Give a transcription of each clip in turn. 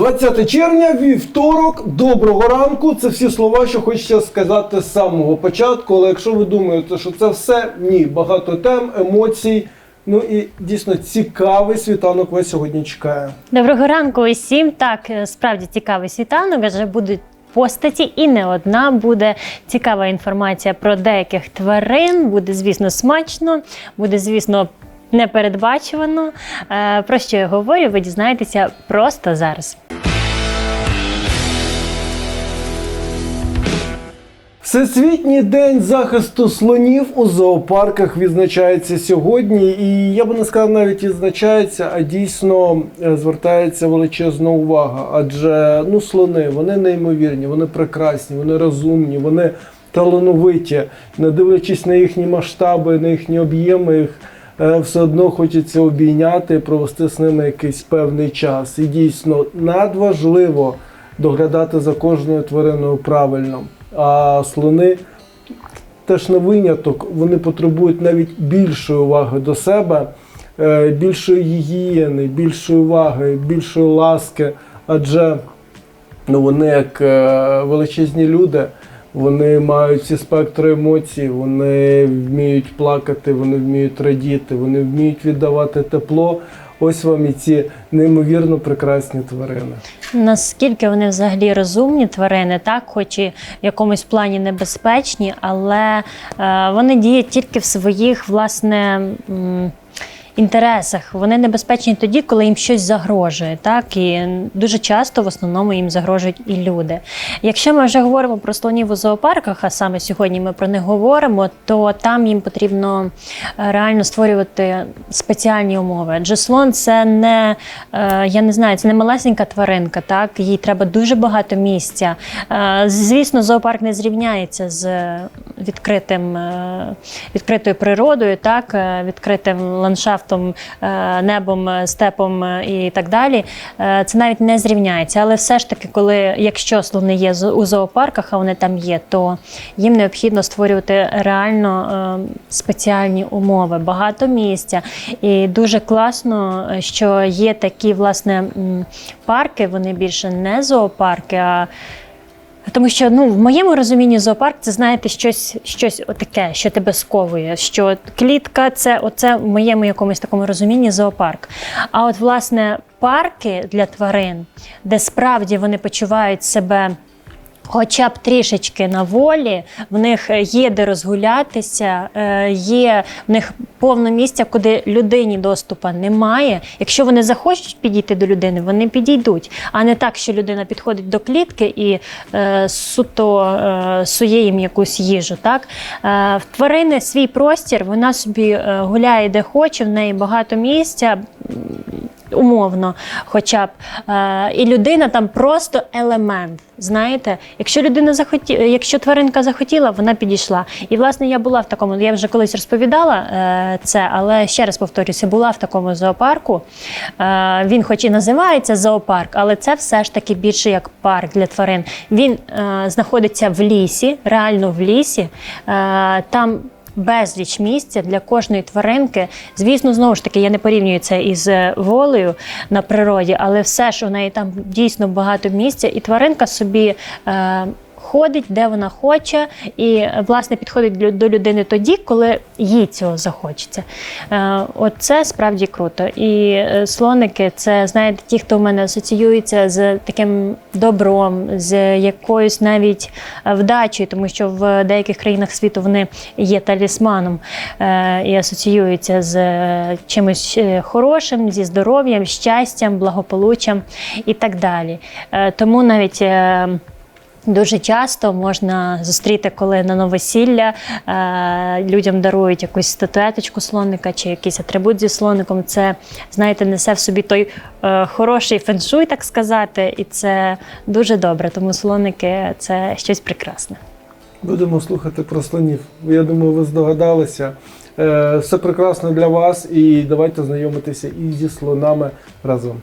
20 червня, вівторок, доброго ранку. Це всі слова, що хочеться сказати з самого початку. Але якщо ви думаєте, що це все, ні, багато тем, емоцій. Ну і дійсно цікавий світанок вас сьогодні чекає. Доброго ранку усім. Так, е, справді цікавий світанок, адже будуть постаті, і не одна буде цікава інформація про деяких тварин. Буде, звісно, смачно, буде, звісно, непередбачувано. Е, Про що я говорю, ви дізнаєтеся просто зараз. Всесвітній день захисту слонів у зоопарках відзначається сьогодні, і я би не сказав, навіть відзначається, а дійсно е, звертається величезна увага. Адже ну слони вони неймовірні, вони прекрасні, вони розумні, вони талановиті. Не дивлячись на їхні масштаби, на їхні об'єми, їх все одно хочеться обійняти, провести з ними якийсь певний час. І дійсно надважливо доглядати за кожною твариною правильно. А слони теж не виняток, вони потребують навіть більшої уваги до себе, е, більшої гігієни, більшої уваги, більшої ласки. Адже ну, вони як е, величезні люди, вони мають всі спектри емоцій, вони вміють плакати, вони вміють радіти, вони вміють віддавати тепло. Ось вам і ці неймовірно прекрасні тварини. Наскільки вони взагалі розумні тварини, так, хоч і в якомусь плані небезпечні, але е, вони діють тільки в своїх власне. м, Інтересах вони небезпечні тоді, коли їм щось загрожує, так і дуже часто в основному їм загрожують і люди. Якщо ми вже говоримо про слонів у зоопарках, а саме сьогодні ми про них говоримо, то там їм потрібно е, реально створювати спеціальні умови. Адже слон це не е, я не знаю, це не малесенька тваринка, так їй треба дуже багато місця. Е, Звісно, зоопарк не зрівняється з відкритим відкритою природою, так відкритим ландшафтом, е, небом, е, степом е, і так далі. Це навіть не зрівняється. Але все ж таки, коли якщо слони є у зоопарках, а вони там є, то їм необхідно створювати реально спеціальні умови, багато місця. І дуже класно, що є такі власне парки. Вони більше не зоопарки, а тому що ну в моєму розумінні зоопарк це знаєте щось, щось отаке, що тебе сковує. Що клітка це оце в моєму якомусь такому розумінні зоопарк. А от власне парки для тварин, де справді вони почувають себе. Хоча б трішечки на волі, в них є де розгулятися, е, є в них повно місця, куди людині доступу немає. Якщо вони захочуть підійти до людини, вони підійдуть, а не так, що людина підходить до клітки і е, суто е, сує їм якусь їжу. Так? Е, в тварини свій простір, вона собі е, гуляє де хоче, в неї багато місця умовно, хоча б. Е, і людина там просто елемент. Знаєте, якщо людина захоті... якщо тваринка захотіла, вона підійшла. І власне я була в такому, я вже колись розповідала е, це, але ще раз повторюся, була в такому зоопарку. Е, він, хоч і називається зоопарк, але це все ж таки більше як парк для тварин. Він знаходиться в лісі, реально в лісі. Там безліч місця для кожної тваринки. Звісно, знову ж таки, я не порівнюю це із е, волею на природі, але все ж у неї там дійсно багато місця, і тваринка собі. Е, Ходить, де вона хоче, і власне підходить до людини тоді, коли їй цього захочеться. Е, От це справді круто. І е, слоники це знаєте, ті, хто в мене асоціюється з таким добром, з якоюсь навіть е, вдачею, тому що в деяких країнах світу вони є талісманом і асоціюються з чимось хорошим, зі здоров'ям, щастям, благополуччям і так далі. Тому навіть. Дуже часто можна зустріти, коли на новосілля е, людям дарують якусь статуеточку слоника чи якийсь атрибут зі слоником. Це, знаєте, несе в собі той е, хороший феншуй, так сказати, і це дуже добре. Тому слоники це щось прекрасне. Будемо слухати про слонів. Я думаю, ви здогадалися. Е, Все прекрасно для вас, і давайте знайомитися і зі слонами разом.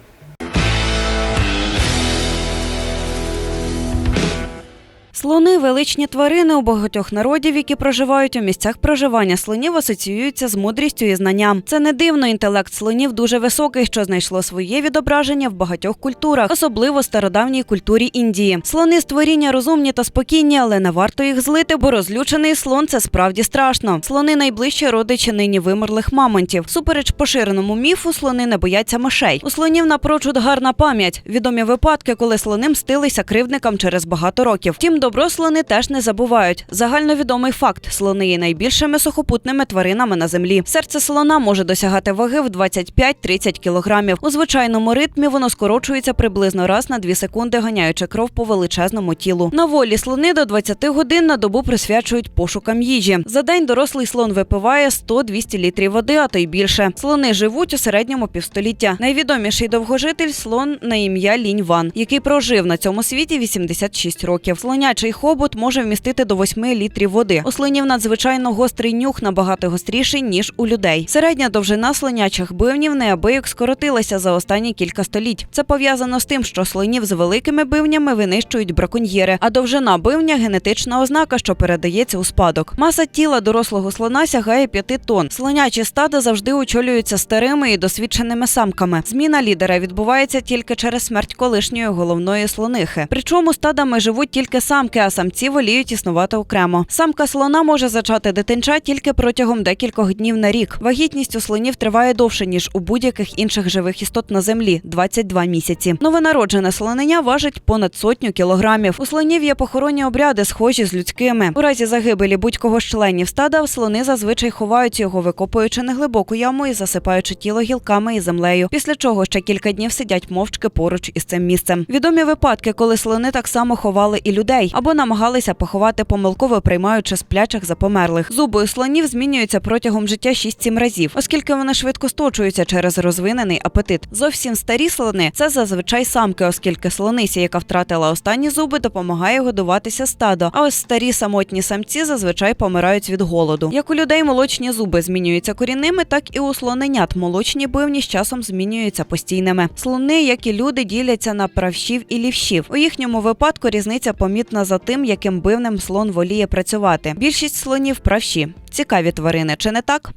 Слони величні тварини у багатьох народів, які проживають у місцях проживання слонів, асоціюються з мудрістю і знанням. Це не дивно. Інтелект слонів дуже високий, що знайшло своє відображення в багатьох культурах, особливо стародавній культурі Індії. Слони створіння розумні та спокійні, але не варто їх злити, бо розлючений слон це справді страшно. Слони найближчі родичі нині вимерлих мамонтів. Супереч поширеному міфу, слони не бояться мишей. У слонів напрочуд гарна пам'ять. Відомі випадки, коли слони мстилися кривдникам через багато років. Втім, добро слони теж не забувають. Загальновідомий факт: слони є найбільшими сухопутними тваринами на землі. Серце слона може досягати ваги в 25-30 кілограмів. У звичайному ритмі воно скорочується приблизно раз на 2 секунди, ганяючи кров по величезному тілу. На волі слони до 20 годин на добу присвячують пошукам їжі. За день дорослий слон випиває 100-200 літрів води, а то й більше. Слони живуть у середньому півстоліття. Найвідоміший довгожитель слон на ім'я Лінь Ван, який прожив на цьому світі 86 років. Слонячий хобот може вмістити до 8 літрів води. У слонів надзвичайно гострий нюх, набагато гостріший ніж у людей. Середня довжина слонячих бивнів неабияк скоротилася за останні кілька століть. Це пов'язано з тим, що слонів з великими бивнями винищують браконьєри, а довжина бивня генетична ознака, що передається у спадок. Маса тіла дорослого слона сягає 5 тонн. Слонячі стада завжди очолюються старими і досвідченими самками. Зміна лідера відбувається тільки через смерть колишньої головної слонихи. Причому стадами живуть тільки самки, а самці воліють існувати окремо. Самка слона може зачати дитинча тільки протягом декількох днів на рік. Вагітність у слонів триває довше ніж у будь-яких інших живих істот на землі 22 місяці. Новонароджене слонення важить понад сотню кілограмів. У слонів є похоронні обряди, схожі з людськими. У разі загибелі будь-кого з членів стада слони зазвичай ховають його, викопуючи неглибоку яму і засипаючи тіло гілками і землею. Після чого ще кілька днів сидять мовчки поруч із цим місцем. Відомі випадки, коли слони так само ховали і людей або намагалися поховати помилково, приймаючи сплячих за померлих. Зуби слонів змінюються протягом життя 6-7 разів, оскільки вони швидко сточуються через розвинений апетит. Зовсім старі слони це зазвичай самки, оскільки слонися, яка втратила останні зуби, допомагає годуватися стадо. А ось старі самотні самці зазвичай помирають від голоду. Як у людей молочні зуби змінюються корінними, так і у слоненят молочні бивні з часом змінюються постійними. Слони, як і люди, діляться на правшів і лівшів. У їхньому випадку різниця помітна за тим, яким бивнем слон воліє працювати. Більшість слонів правші. Цікаві тварини, чи не так?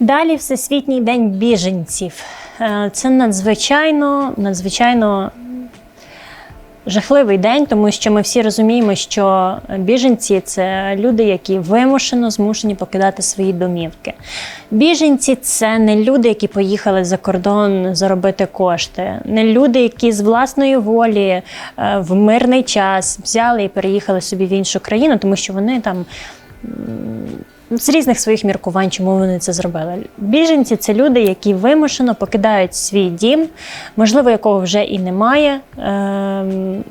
Далі Всесвітній день біженців. Е, Це надзвичайно, надзвичайно жахливий день, тому що ми всі розуміємо, що біженці це люди, які вимушено змушені покидати свої домівки. Біженці це не люди, які поїхали за кордон заробити кошти, не люди, які з власної волі е, в мирний час взяли і переїхали собі в іншу країну, тому що вони там з різних своїх міркувань, чому вони це зробили. Біженці це люди, які вимушено покидають свій дім, можливо, якого вже і немає. Ем,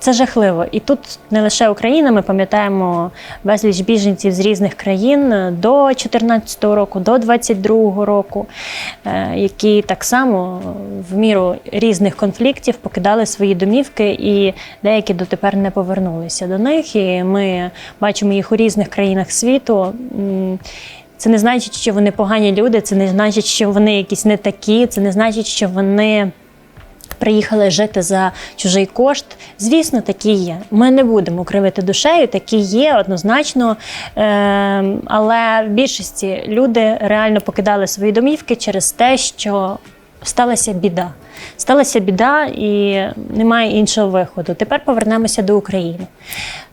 Це жахливо. І тут не лише Україна, ми пам'ятаємо безліч біженців з різних країн до 2014 року, до 2022 року, е, які так само в міру різних конфліктів покидали свої домівки, і деякі дотепер не повернулися до них. І ми бачимо їх у різних країнах світу. Це не значить, що вони погані люди, це не значить, що вони якісь не такі, це не значить, що вони приїхали жити за чужий кошт. Звісно, такі є. Ми не будемо кривити душею, такі є однозначно. Е, але в більшості люди реально покидали свої домівки через те, що сталася біда. Сталася біда і немає іншого виходу. Тепер повернемося до України.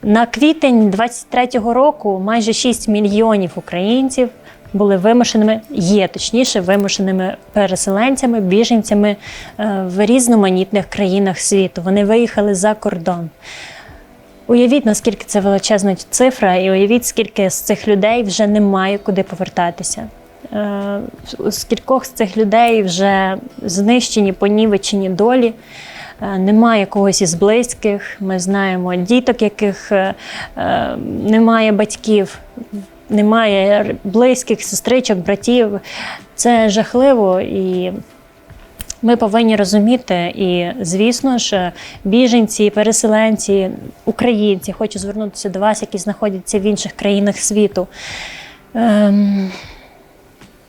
На квітень 23-го року майже 6 мільйонів українців були вимушеними, є точніше, вимушеними переселенцями, біженцями е, в різноманітних країнах світу. Вони виїхали за кордон. Уявіть, наскільки це величезна цифра, і уявіть, скільки з цих людей вже немає куди повертатися. Е, З цих людей вже знищені, понівечені долі. Е, Немає когось із близьких. Ми знаємо діток, яких немає батьків, немає близьких, сестричок, братів. Це жахливо і. Ми повинні розуміти, і звісно ж, біженці, переселенці, українці, хочу звернутися до вас, які знаходяться в інших країнах світу. Ем,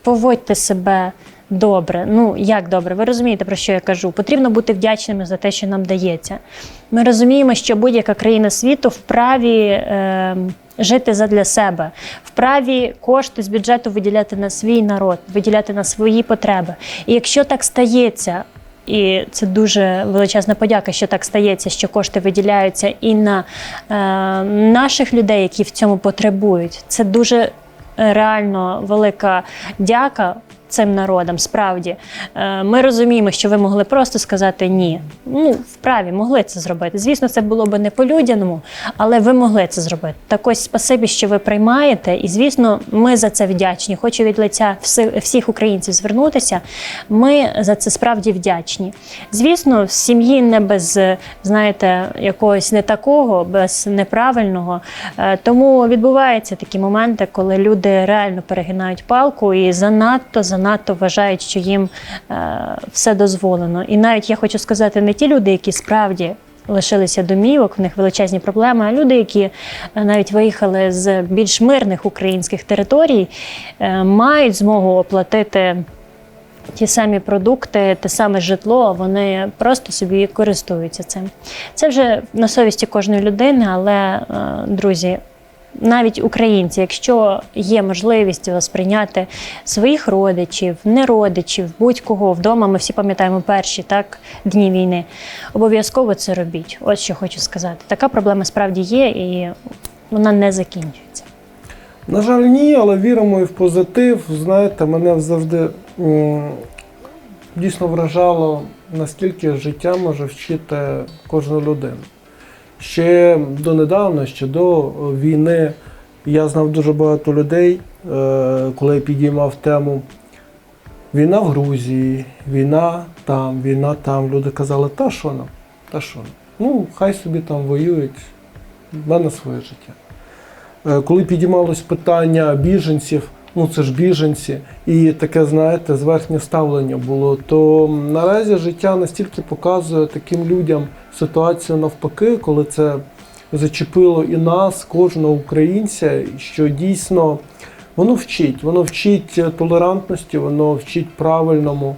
поводьте себе добре. Ну як добре? Ви розумієте, про що я кажу? Потрібно бути вдячними за те, що нам дається. Ми розуміємо, що будь-яка країна світу вправі. Е, Жити задля себе, вправі кошти з бюджету виділяти на свій народ, виділяти на свої потреби. І якщо так стається, і це дуже величезна подяка, що так стається, що кошти виділяються і на е, наших людей, які в цьому потребують. Це дуже е, реально велика дяка цим народам. Справді Е, ми розуміємо, що ви могли просто сказати ні. Ну, вправі могли це зробити. Звісно, це було би не по-людяному, але ви могли це зробити. Так ось спасибі, що ви приймаєте, і звісно, ми за це вдячні. Хочу від лиця всіх українців звернутися. Ми за це справді вдячні. Звісно, в сім'ї не без знаєте якогось не такого, без неправильного. Е, Тому відбуваються такі моменти, коли люди реально перегинають палку і занадто занадто вважають, що їм е, все дозволено. І навіть я хочу сказати, не ті люди, які справді. Лишилися домівок, в них величезні проблеми. А люди, які е, навіть виїхали з більш мирних українських територій, е, мають змогу оплатити ті самі продукти, те саме житло, вони просто собі користуються цим. Це вже на совісті кожної людини, але, друзі, навіть українці, якщо є можливість вас прийняти своїх родичів, не родичів, будь-кого вдома, ми всі пам'ятаємо перші так дні війни. Обов'язково це робіть. Ось що хочу сказати. Така проблема справді є, і вона не закінчується. На жаль, ні, але віримо і в позитив. Знаєте, мене завжди дійсно вражало, наскільки життя може вчити кожну людину. Ще донедавна, ще до війни, я знав дуже багато людей, е, коли я підіймав тему війна в Грузії, війна там, війна там. Люди казали, та що нам? Та що нам? Ну, хай собі там воюють, в мене своє життя. Е, Коли підіймалось питання біженців, ну це ж біженці, і таке, знаєте, зверхнє ставлення було, то наразі життя настільки показує таким людям ситуацію навпаки, коли це зачепило і нас, кожного українця, що дійсно воно вчить, воно вчить толерантності, воно вчить правильному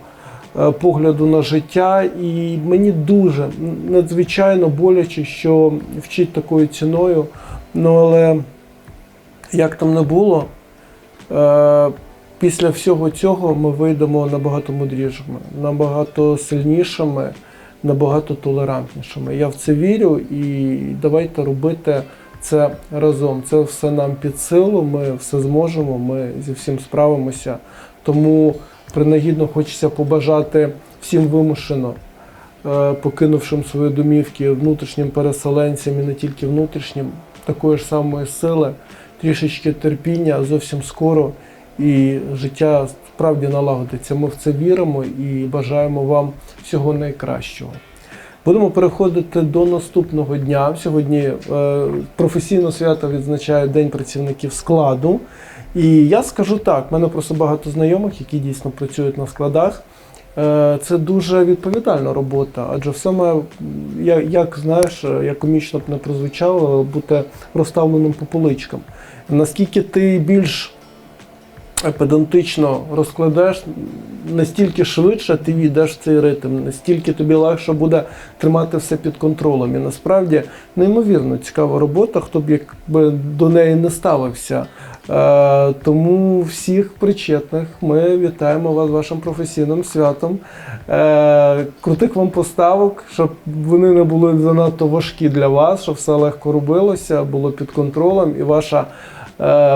е, погляду на життя. І мені дуже надзвичайно боляче, що вчить такою ціною. Ну але як там не було, після всього цього ми вийдемо набагато мудрішими, набагато сильнішими, набагато толерантнішими. Я в це вірю і давайте робити це разом. Це все нам під силу, ми все зможемо, ми зі всім справимося. Тому принагідно хочеться побажати всім вимушено е, покинувшим свої домівки внутрішнім переселенцям і не тільки внутрішнім, такої ж самої сили, трішечки терпіння зовсім скоро, і життя справді налагодиться. Ми в це віримо і бажаємо вам всього найкращого. Будемо переходити до наступного дня. Сьогодні е, професійно свято відзначає День працівників складу. І я скажу так: в мене просто багато знайомих, які дійсно працюють на складах. Е, Це дуже відповідальна робота, адже все має, як знаєш, як комічно б не прозвучало, бути розставленим по поличкам. Наскільки ти більш педантично розкладеш, настільки швидше ти війдеш в цей ритм, настільки тобі легше буде тримати все під контролем. І насправді неймовірно цікава робота, хто б якби до неї не ставився. Е, тому всіх причетних ми вітаємо вас вашим професійним святом. Е, крутих вам поставок, щоб вони не були занадто важкі для вас, щоб все легко робилося, було під контролем, і ваша,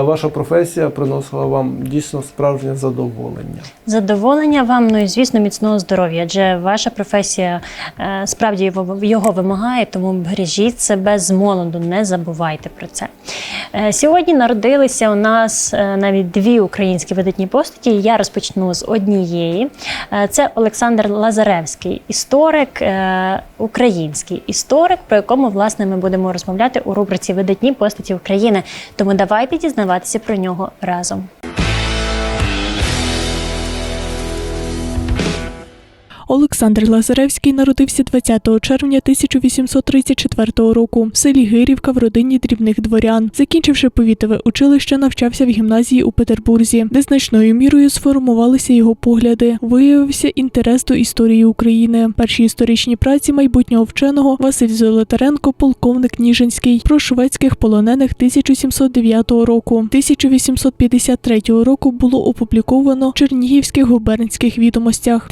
ваша професія приносила вам дійсно справжнє задоволення. Задоволення вам, ну і звісно, міцного здоров'я, адже ваша професія е, справді його- вимагає, тому бережіть себе з молоду, не забувайте про це. Е, Сьогодні народилися у нас е, навіть дві українські видатні постаті. Я розпочну з однієї. Е, Це Олександр Лазаревський, історик, е, український історик, про якому власне ми будемо розмовляти у рубриці Видатні постаті України. Тому давайте дізнаватися про нього разом. Олександр Лазаревський народився 20 червня 1834 року в селі Гирівка в родині дрібних дворян. Закінчивши повітове училище, навчався в гімназії у Петербурзі, де значною мірою сформувалися його погляди. Виявився інтерес до історії України. Перші історичні праці майбутнього вченого Василь Золотаренко, полковник Ніжинський, про шведських полонених 1709 року. 1853 року було опубліковано в Чернігівських губернських відомостях.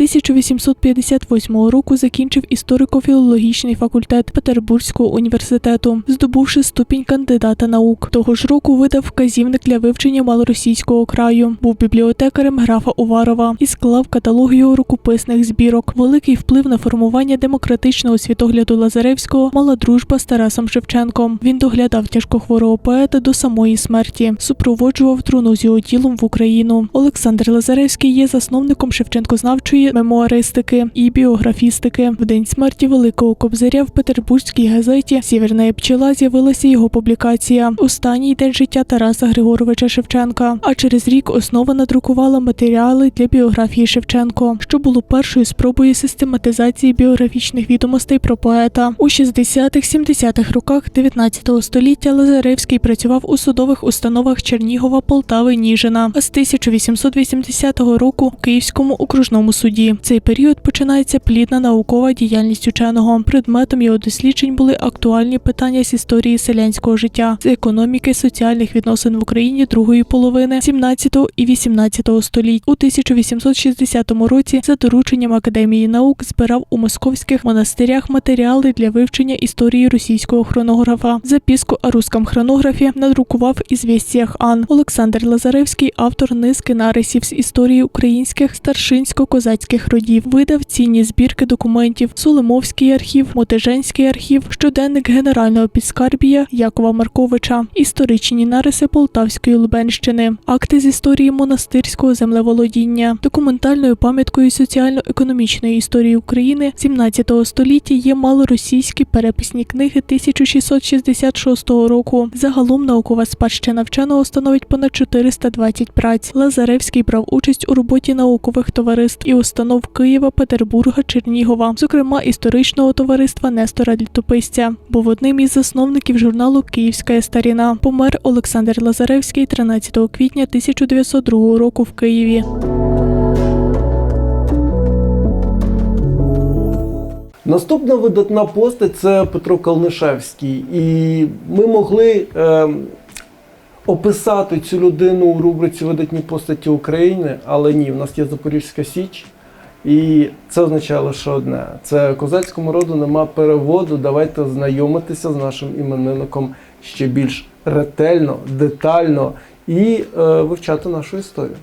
1858 року закінчив історико-філологічний факультет Петербурзького університету, здобувши ступінь кандидата наук. Того ж року видав вказівник для вивчення малоросійського краю. Був бібліотекарем графа Уварова і склав каталогію рукописних збірок. Великий вплив на формування демократичного світогляду Лазаревського мала дружба з Тарасом Шевченком. Він доглядав тяжкохворого поета до самої смерті, супроводжував труну з його тілом в Україну. Олександр Лазаревський є засновником шевченкознавчої мемуаристики і біографістики. В день смерті Великого Кобзаря в петербурзькій газеті Сєвєрна пчела з'явилася його публікація Останній день життя Тараса Григоровича Шевченка. А через рік основа надрукувала матеріали для біографії Шевченко, що було першою спробою систематизації біографічних відомостей про поета. У 60-70-х роках 19 століття Лазаревський працював у судових установах Чернігова, Полтави, Ніжина, а з 1880 року у Київському окружному суді. Цей період починається плідна наукова діяльність ученого. Предметом його досліджень були актуальні питання з історії селянського життя, з економіки, соціальних відносин в Україні другої половини 17 і 18 століть. У 1860 році за дорученням Академії наук збирав у московських монастирях матеріали для вивчення історії російського хронографа. Записку о русском хронографі надрукував і звістіях Ан. Олександр Лазаревський, автор низки нарисів з історії українських старшинсько-козацьких родів, видав цінні збірки документів, Сулимовський архів, Мотиженський архів, щоденник генерального підскарбія Якова Марковича, історичні нариси Полтавської Лубенщини, акти з історії монастирського землеволодіння, документальною пам'яткою соціально-економічної історії України 17 століття є малоросійські переписні книги 1666 року. Загалом наукова спадщина вченого становить понад 420 праць. Лазаревський брав участь у роботі наукових товариств і установ Києва, Петербурга, Чернігова, зокрема історичного товариства Нестора Літописця. Був одним із засновників журналу Київська старіна. Помер Олександр Лазаревський 13 квітня 1902 року в Києві. Наступна видатна постать це Петро Калнишевський. І ми могли ем, описати цю людину у рубриці Видатні постаті України, але ні, в нас є Запорізька Січ. І це означає лише одне: це козацькому роду нема переводу. Давайте знайомитися з нашим іменинником ще більш ретельно, детально і е, вивчати нашу історію.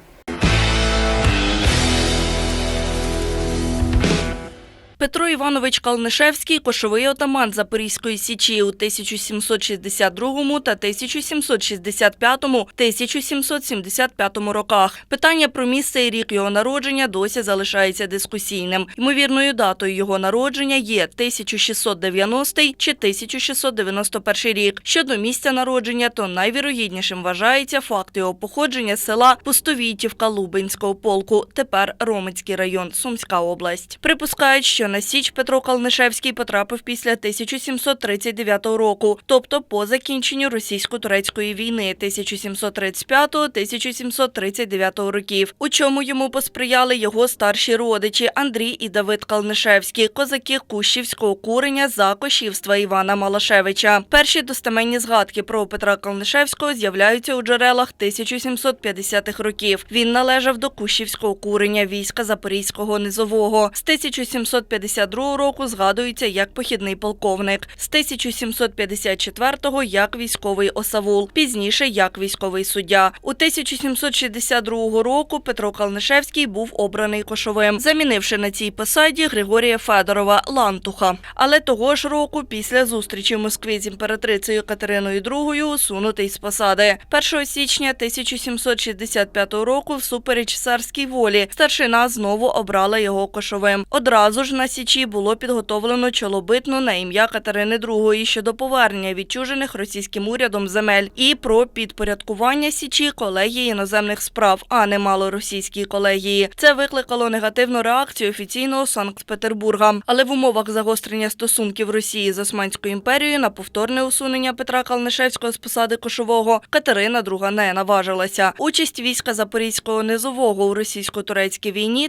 Іванович Калнишевський – кошовий отаман Запорізької січі у 1762 та 1765-1775 роках. Питання про місце і рік його народження досі залишається дискусійним. Ймовірною датою його народження є 1690 чи 1691 рік. Щодо місця народження, то найвірогіднішим вважається факт його походження з села Пустовійтівка Лубенського полку, тепер Ромицький район, Сумська область. Припускають, що на Січ Петро Калнишевський потрапив після 1739 року, тобто по закінченню російсько-турецької війни 1735-1739 років, у чому йому посприяли його старші родичі Андрій і Давид Калнишевські, козаки Кущівського курення за кошівства Івана Малашевича. Перші достеменні згадки про Петра Калнишевського з'являються у джерелах 1750-х років. Він належав до Кущівського курення війська Запорізького низового. З 1752 року згадується як похідний полковник, з 1754-го як військовий осавул, пізніше як військовий суддя. У 1762 року Петро Калнишевський був обраний кошовим, замінивши на цій посаді Григорія Федорова Лантуха. Але того ж року, після зустрічі в Москві з імператрицею Катериною II, усунутий з посади. 1 січня 1765 року, всупереч царській волі, старшина знову обрала його кошовим. Одразу ж на Січі було підготовлено чолобитну на ім'я Катерини II щодо повернення відчужених російським урядом земель і про підпорядкування Січі колегії іноземних справ, а не малоросійській колегії. Це викликало негативну реакцію офіційного Санкт-Петербурга. Але в умовах загострення стосунків Росії з Османською імперією на повторне усунення Петра Калнишевського з посади кошового Катерина II не наважилася. Участь війська Запорізького низового у російсько-турецькій війні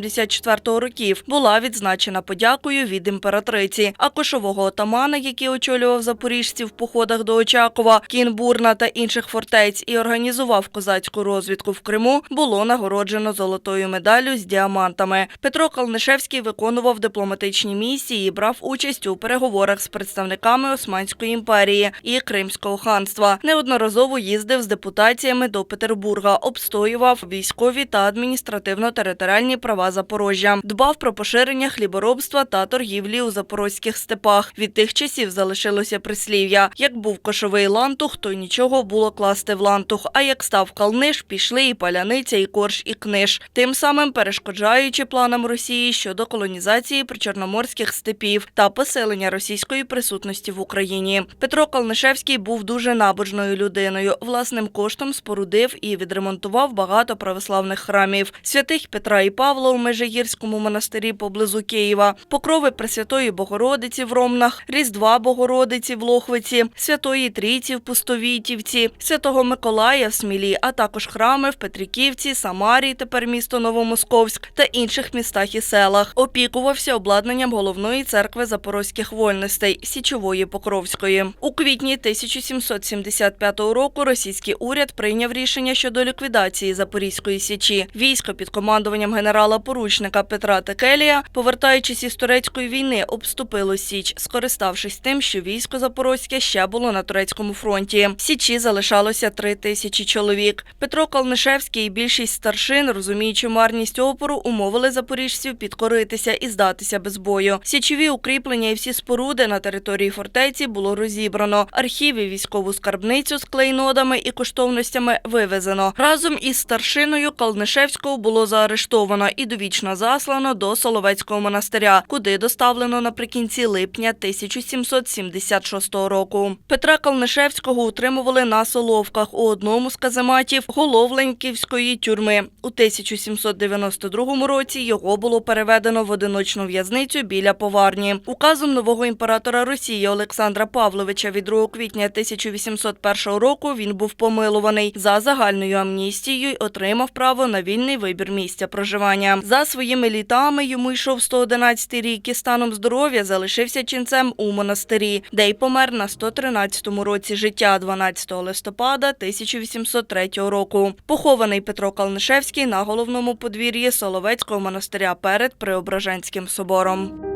1768-1774 років була відзначена подякою від імператриці. А кошового отамана, який очолював запоріжців в походах до Очакова, Кінбурна та інших фортець і організував козацьку розвідку в Криму, було нагороджено золотою медаллю з діамантами. Петро Калнишевський виконував дипломатичні місії і брав участь у переговорах з представниками Османської імперії і Кримського ханства. Неодноразово їздив з депутаціями до Петербурга, обстоював військові та адміністративно-територіальні права Запорожжя, дбав про поширення хліборобства та торгівлі у запорозьких степах. Від тих часів залишилося прислів'я: як був кошовий лантух, то нічого було класти в лантух. А як став калниш, пішли і паляниця, і корж, і книж, тим самим перешкоджаючи планам Росії щодо колонізації причорноморських степів та посилення російської присутності в Україні. Петро Калнишевський був дуже набожною людиною. Власним коштом спорудив і відремонтував багато православних храмів святих Петра і Павла у Межигірському монастирі поблизу Києва, покрови Пресвятої Богородиці в Ромнах, Різдва Богородиці в Лохвиці, Святої Трійці в Пустовітівці, Святого Миколая в Смілі, а також храми в Петриківці, Самарі, тепер місто Новомосковськ та інших містах і селах. Опікувався обладнанням головної церкви запорозьких вольностей Січової Покровської. У квітні 1775 року російський уряд прийняв рішення щодо ліквідації Запорізької січі. Військо під командуванням генерала-поручника Петра Текелія, повертаючись із турецької війни, обступило Січ, скориставшись тим, що військо Запорозьке ще було на турецькому фронті. Січі залишалося три тисячі чоловік. Петро Калнишевський і більшість старшин, розуміючи марність опору, умовили запоріжців підкоритися і здатися без бою. Січові укріплення і всі споруди на території фортеці було розібрано. Архіви, військову скарбницю з клейнодами і коштовностями вивезено. Разом із старшиною Калнишевського було заарештовано і довічно заслано до Соловецького монастиря, куди доставлено наприкінці липня 1776 року. Петра Калнишевського утримували на Соловках у одному з казематів Головленьківської тюрми. У 1792 році його було переведено в одиночну в'язницю біля поварні. Указом нового імператора Росії Олександра Павловича від 2 квітня 1801 року він був помилуваний за загальною амністією отримав право на вільний вибір місця проживання. За своїми літами йому йшов 111 рік і станом здоров'я залишився ченцем у монастирі, де й помер на 113-му році життя 12 листопада 1803 року. Похований Петро Калнишевський на головному подвір'ї Соловецького монастиря перед Преображенським собором.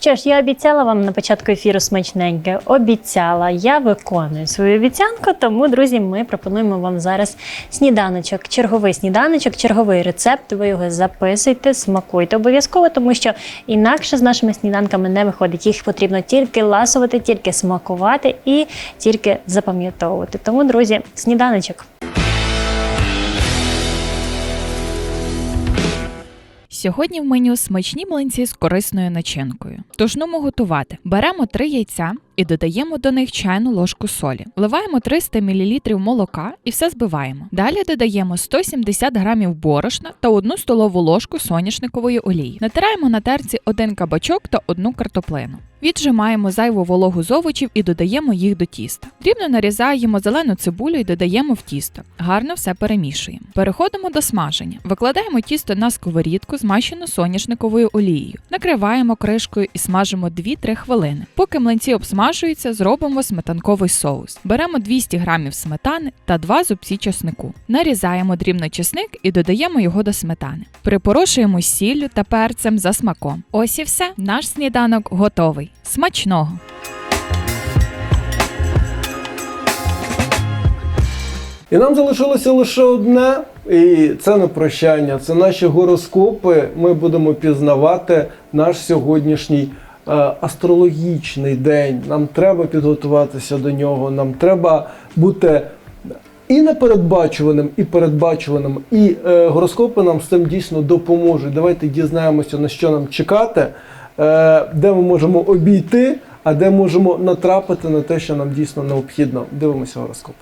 Що ж, я обіцяла вам на початку ефіру смачненьке. Обіцяла, я виконую свою обіцянку. Тому, друзі, ми пропонуємо вам зараз сніданочок, черговий сніданочок, черговий рецепт. Ви його записуйте, смакуйте обов'язково, тому що інакше з нашими сніданками не виходить. Їх потрібно тільки ласувати, тільки смакувати і тільки запам'ятовувати. Тому, друзі, сніданочок. Сьогодні в меню смачні млинці з корисною начинкою. Тож нумо готувати. Беремо три яйця і додаємо до них чайну ложку солі. Вливаємо 300 мл молока і все збиваємо. Далі додаємо 170 грамів борошна та 1 столову ложку соняшникової олії. Натираємо на терці один кабачок та одну картоплину. Віджимаємо зайву вологу з овочів і додаємо їх до тіста. Дрібно нарізаємо зелену цибулю і додаємо в тісто. Гарно все перемішуємо. Переходимо до смаження. Викладаємо тісто на сковорідку, змащену соняшниковою олією. Накриваємо кришкою і смажимо 2-3 хвилини. Поки млинці обсмажуються, зробимо сметанковий соус. Беремо 200 грамів сметани та 2 зубці чеснику. Нарізаємо дрібно чесник і додаємо його до сметани. Припорошуємо сіллю та перцем за смаком. Ось і все. Наш сніданок готовий. Смачного! І нам залишилося лише одне, і це не прощання, це наші гороскопи. Ми будемо пізнавати наш сьогоднішній е, астрологічний день. Нам треба підготуватися до нього, нам треба бути і непередбачуваним, і передбачуваним. І е, гороскопи нам з цим дійсно допоможуть. Давайте дізнаємося, на що нам чекати, де ми можемо обійти, а де можемо натрапити на те, що нам дійсно необхідно. Дивимося гороскоп.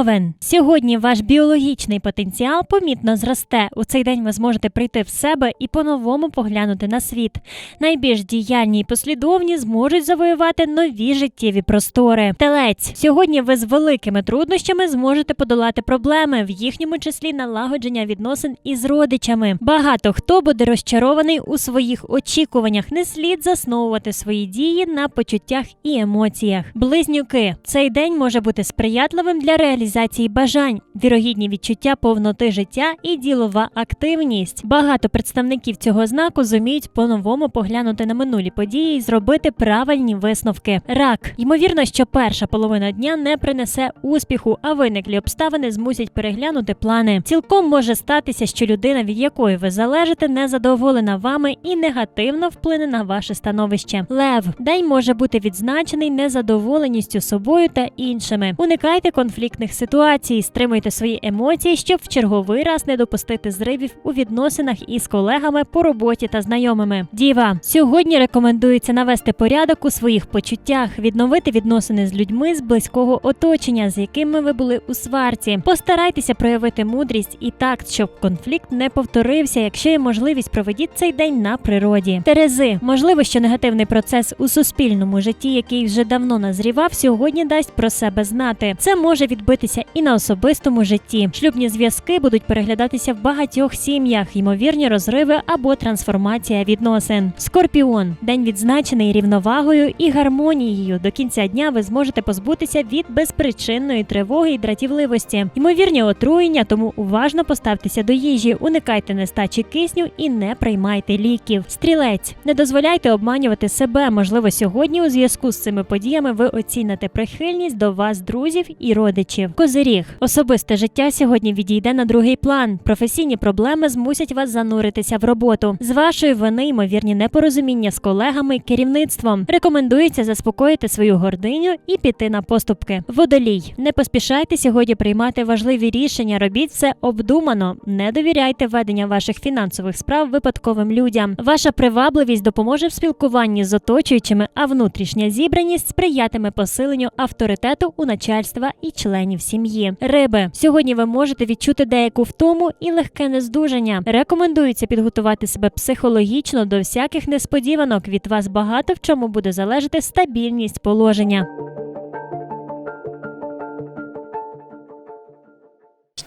Овен, сьогодні ваш біологічний потенціал помітно зросте. У цей день ви зможете прийти в себе і по-новому поглянути на світ. Найбільш діяльні і послідовні зможуть завоювати нові життєві простори. Телець, сьогодні ви з великими труднощами зможете подолати проблеми, в їхньому числі налагодження відносин із родичами. Багато хто буде розчарований у своїх очікуваннях. Не слід засновувати свої дії на почуттях і емоціях. Близнюки, цей день може бути сприятливим для реалізації бажань, вірогідні відчуття повноти життя і ділова активність. Багато представників цього знаку зуміють по-новому поглянути на минулі події і зробити правильні висновки. Рак ймовірно, що перша половина дня не принесе успіху, а виниклі обставини змусять переглянути плани. Цілком може статися, що людина, від якої ви залежите, не задоволена вами і негативно вплине на ваше становище. Лев день може бути відзначений незадоволеністю собою та іншими. Уникайте конфліктних ситуацій, стримуйте свої емоції, щоб в черговий раз не допустити зривів у відносинах із колегами по роботі та знайомими. Діва сьогодні рекомендується навести порядок у своїх почуттях, відновити відносини з людьми з близького оточення, з якими ви були у сварці. Постарайтеся проявити мудрість і такт, щоб конфлікт не повторився. Якщо є можливість, проведіть цей день на природі. Терези, можливо, що негативний процес у суспільному житті, який вже давно назрівав, сьогодні дасть про себе знати. Це може відбитися і на особистому житті. Шлюбні зв'язки будуть переглядатися в багатьох сім'ях, ймовірні розриви або трансформація відносин. Скорпіон день відзначений рівновагою і гармонією. До кінця дня ви зможете позбутися від безпричинної тривоги і дратівливості. Ймовірні отруєння, тому уважно поставтеся до їжі, уникайте нестачі кисню і не приймайте ліків. Стрілець, не дозволяйте обманювати себе. Можливо, сьогодні у зв'язку з цими подіями ви оціните прихильність до вас, друзів і родичів. Козиріг, особисте життя сьогодні відійде на другий план. Професійні проблеми змусять вас зануритися в роботу. З вашої вини ймовірні непорозуміння з колегами керівництвом. Рекомендується заспокоїти свою гординю і піти на поступки. Водолій, не поспішайте сьогодні приймати важливі рішення. Робіть все обдумано. Не довіряйте ведення ваших фінансових справ випадковим людям. Ваша привабливість допоможе в спілкуванні з оточуючими, а внутрішня зібраність сприятиме посиленню авторитету у начальства і членів сім'ї. Риби сьогодні ви можете відчути деяку втому і легке нездужання. Рекомендується підготувати себе психологічно до всяких несподіванок. Від вас багато в чому буде залежати стабільність положення.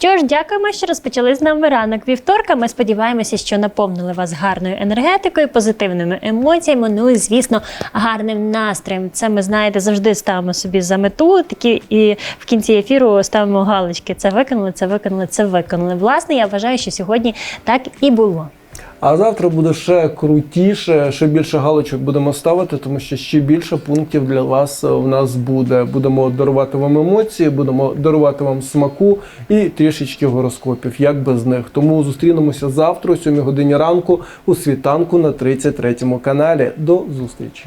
Що ж, дякуємо, що розпочали з нами ранок вівторка. Ми сподіваємося, що наповнили вас гарною енергетикою, позитивними емоціями. Ну і звісно, гарним настроєм. Це ми знаєте, завжди ставимо собі за мету. Такі і в кінці ефіру ставимо галочки. Це виконали, це виконали, це виконали. Власне, я вважаю, що сьогодні так і було. А завтра буде ще крутіше, ще більше галочок будемо ставити, тому що ще більше пунктів для вас е, в нас буде. Будемо дарувати вам емоції, будемо дарувати вам смаку і трішечки гороскопів, як без них. Тому зустрінемося завтра о 7 годині ранку у світанку на 33 каналі. До зустрічі!